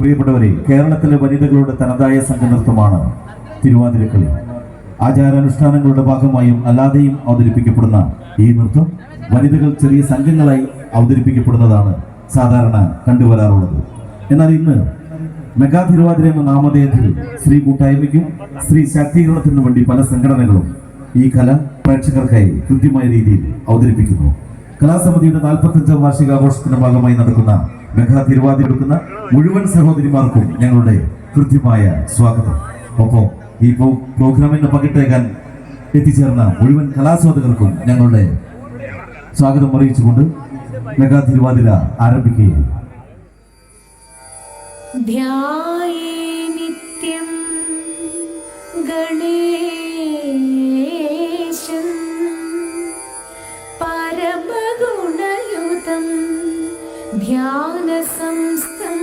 പ്രിയപ്പെട്ടവരെ കേരളത്തിലെ വനിതകളുടെ തനതായ സംഘനൃത്തമാണ് തിരുവാതിരക്കളി. ആചാരാനുഷ്ഠാനങ്ങളുടെ ഭാഗമായും അല്ലാതെയും അവതരിപ്പിക്കപ്പെടുന്ന ഈ നൃത്തം വനിതകൾ ചെറിയ സംഘങ്ങളായി അവതരിപ്പിക്കപ്പെടുന്നതാണ് സാധാരണ കണ്ടുവരാറുള്ളത്. എന്നാൽ ഇന്ന് മെഗാ തിരുവാതിര എന്ന നാമധേയത്തിൽ സ്ത്രീ കൂട്ടായ്മയ്ക്കും സ്ത്രീ ശാക്തീകരണത്തിനു വേണ്ടി പല സംഘടനകളും ഈ കല പ്രേക്ഷകർക്കായി കൃത്യമായ രീതിയിൽ അവതരിപ്പിക്കുന്നു. കലാസമിതിയുടെ നാൽപ്പത്തഞ്ചാം വാർഷികാഘോഷത്തിന്റെ ഭാഗമായി നടക്കുന്ന മെഗാ തിരുവാതിരെടുക്കുന്ന മുഴുവൻ സഹോദരിമാർക്കും ഞങ്ങളുടെ കൃത്യമായ സ്വാഗതം. ഒപ്പം ഈ പ്രോഗ്രാമിന് പകിട്ടേക്കാൻ എത്തിച്ചേർന്ന മുഴുവൻ കലാസ്വാദകർക്കും ഞങ്ങളുടെ സ്വാഗതം അറിയിച്ചുകൊണ്ട് മെഗാ തിരുവാതിര ആരംഭിക്കുകയാണ്. ധ്യായേ നിത്യം ध्यानसंस्थं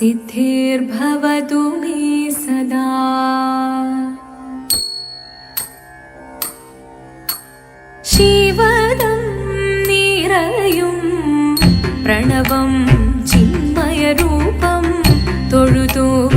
सिद्धिर्भवतु मे सदा शिवदं निरयुं प्रणवं चिन्मयरूपं तोळुतोव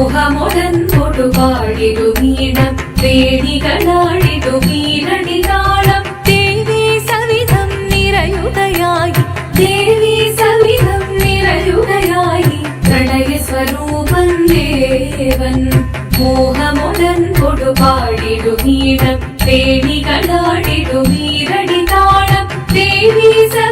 ಮೋಹಮೊಡನ್ಗೊಡು ಬಾಳಿದು ನೀಡ ಬೇಡಿಗಳಾಡಿದು ಮೀರಡಿ ತಾಳಂ ದೇವಿ ಸವಿಧಂ ನಿರಯುದಯಾಯಿ ದೇವಿ ಸವಿಧಂ ನಿರಯುದಯಾಯಿ ಪ್ರಣಯ ಸ್ವರೂಪಂ ದೇವನ್ ಮೋಹಮೊಡನ್ಗೊಡು ಬಾಳಿದು ನೀಡ ಬೇಡಿಗಳಾಡಿದು ಮೀರಡಿ ತಾಳಂ ದೇವಿ ಸ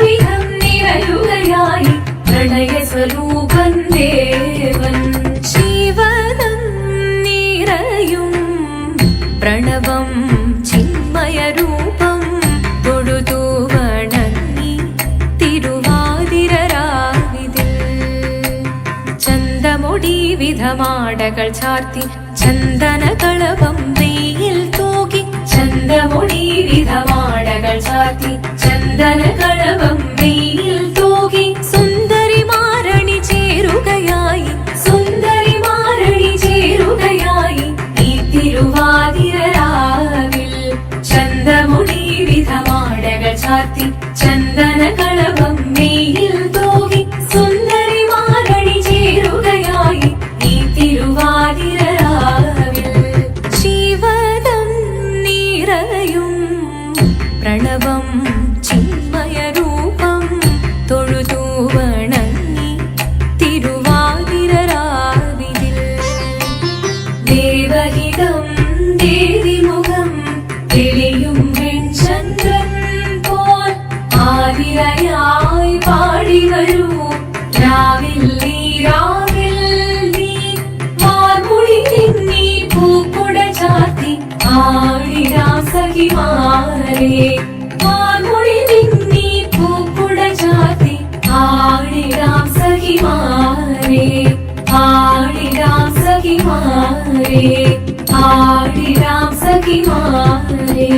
മാടകൾ ചാർത്തി ചന്ദനകളവം വെയിൽ തൂകി ചന്ദമൊടിവിധ മാടകൾ ചാർത്തി ചന്ദനകളവം വെയിൽ തൂകി സുന്ദരി മാരണി ചേരുകയായി സുന്ദരി മാരണി ചേരുകയായി ഈ തിരുവാതിരാവിൽ ചന്ദമൊടിവിധ മാടകൾ ചാർത്തി ചന്ദനകളവം വെയിൽ മലയെ വാൻമൊഴി തിന്നി പൂക്കുട ചാത്തി ആടിടാം സഖിമാരെ. ആടിടാം സഖിമാരെ. ആടിടാം സഖിമാരെ.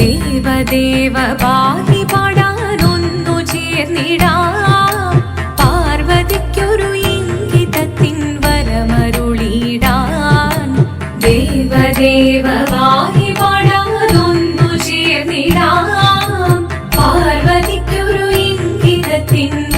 ദേവദേവ പാടി പാടാനൊന്നു ചേർന്നിടാം.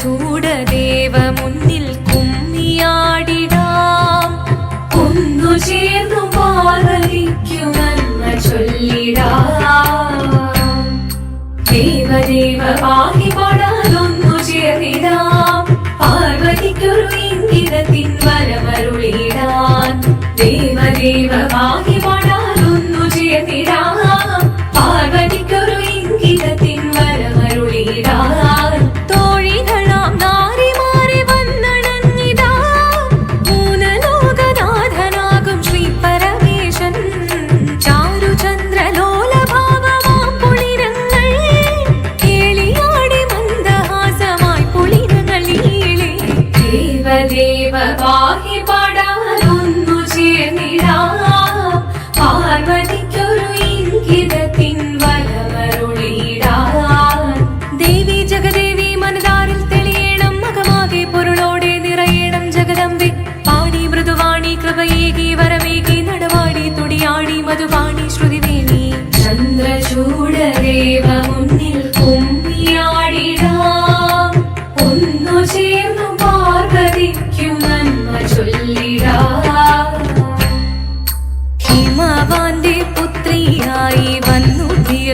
ചൂടദേവ മുന്നിൽ കുമ്മിയാടിടാം. ഒന്നു ചേർന്നു പാർവതിക്കുമെന്ന് ചൊല്ലിടാം. ദേവദേവ പാടി പാടാനൊന്നു ചേർന്നിടാം. പാർവതിക്കൊരു ഇംഗിതത്തിൻ വരമരുളിടാൻ. ദേവദേവ പാടി പാടാൻ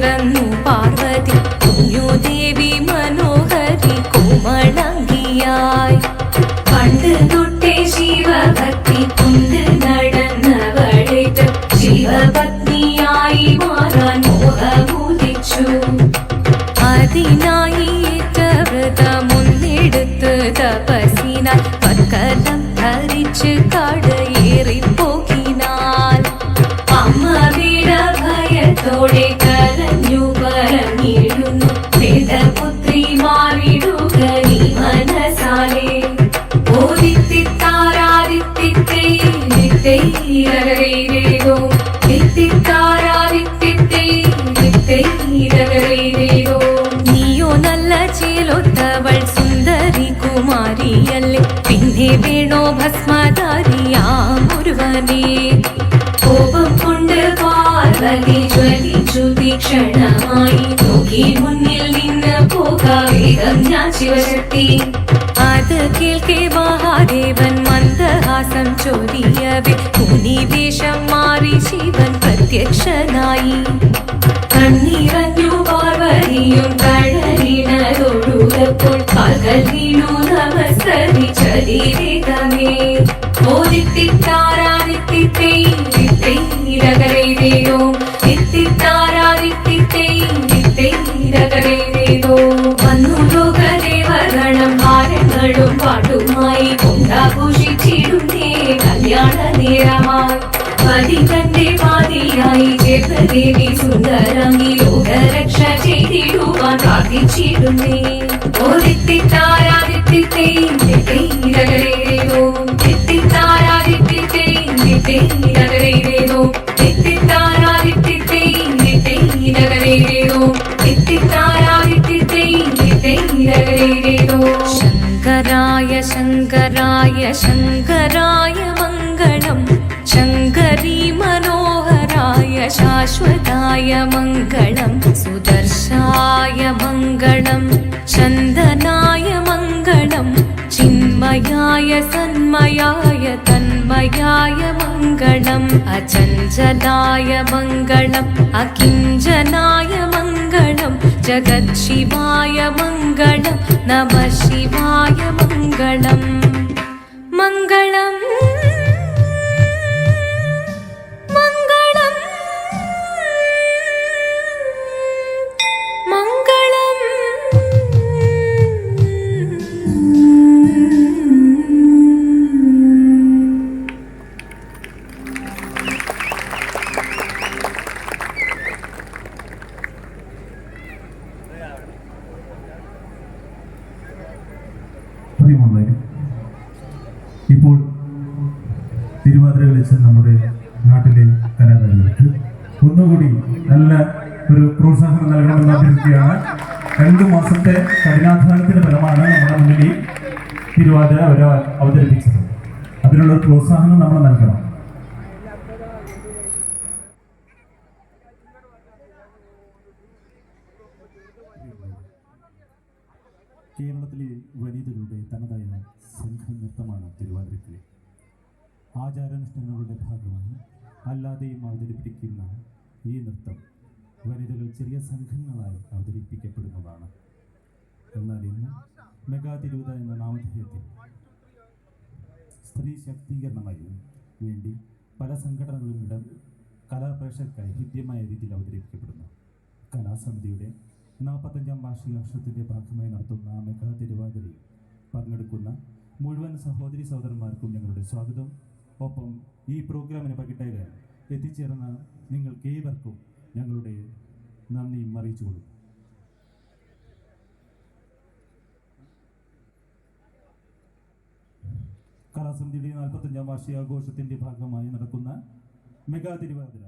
get a new ജ്വലി ജ്വലി ജ്യോതി ക്ഷണമായി നോക്കി മുന്നിൽ നിന്ന് പോകാവേഗം ഞാൻ ശിവശക്തി അത് കേൾക്കെ മഹാദേവൻ മന്ദഹാസം ചൊരിയവേ മുനി വേഷം മാറി ശിവൻ പ്രത്യക്ഷനായി ഭാരങ്ങളും പാട്ടുമായി കൊണ്ടാഘോഷിച്ചിടുന്നേ കല്യാണ നേരമായി. പതി തന്റെ പാതിയായി ജഗദേവി സുന്ദരമി ലോകരക്ഷ ചെയ്തിടുവാൻ പ്രാർത്ഥിച്ചിടുന്നേ. ഓദിത്തിത്താരാദിത്തിത്തൈരകരേതോ തിത്തിത്താരാദിത്തിത്തൈരകരേതോ തിത്തിത്താരാദിത്തിത്തൈരകരേതോ തിത്തിത്താരാദിത്തിത്തൈരകരേതോ य शङ्कराय मङ्गलं शङ्करी मनोहराय शाश्वताय मङ्गलं सुदर्शाय मङ्गलं चन्दनाय मङ्गलं चिन्मयाय सन्मयाय तन्मयाय मङ्गलम् अचञ्चलाय मङ्गलम् अकिञ्जनाय मङ्गलं जगत्शिवाय मङ्गलं नमः शिवाय मङ्गलम्। மங்களம். പ്രോത്സാഹനം നമ്മൾ നൽകണം. കേരളത്തിലെ വനിതകളുടെ തനതായ സംഘ നൃത്തമാണ് തിരുവാതിരക്കളി. ആചാരാനുഷ്ഠാനങ്ങളുടെ ഭാഗമായി അല്ലാതെയും അവതരിപ്പിക്കുന്ന ഈ നൃത്തം വനിതകൾ ചെറിയ സംഘങ്ങളായി അവതരിപ്പിക്കപ്പെടുന്നതാണ്. എന്നാൽ ഇന്ന് മെഗാ തിരുവിത എന്ന നാമധേയത്തിൽ സ്ത്രീ ശാക്തീകരണമായി വേണ്ടി പല സംഘടനകളും ഇടം കലാപ്രേക്ഷകർക്കായി ഹൃദ്യമായ രീതിയിൽ അവതരിപ്പിക്കപ്പെടുന്നു. കലാസമിതിയുടെ നാൽപ്പത്തഞ്ചാം വാർഷിക വർഷത്തിന്റെ ഭാഗമായി നടത്തുന്ന മെഗാ തിരുവാതിരയിൽ പങ്കെടുക്കുന്ന മുഴുവൻ സഹോദരി സഹോദരന്മാർക്കും ഞങ്ങളുടെ സ്വാഗതം. ഒപ്പം ഈ പ്രോഗ്രാമിന് പകിട്ടേകാൻ എത്തിച്ചേർന്ന നിങ്ങൾക്ക് ഏവർക്കും ഞങ്ങളുടെ നന്ദിയും അറിയിച്ചുകൊള്ളും കലാസമിതിയുടെ നാൽപ്പത്തഞ്ചാം വാർഷികാഘോഷത്തിന്റെ ഭാഗമായി നടക്കുന്ന മെഗാ തിരുവാതിര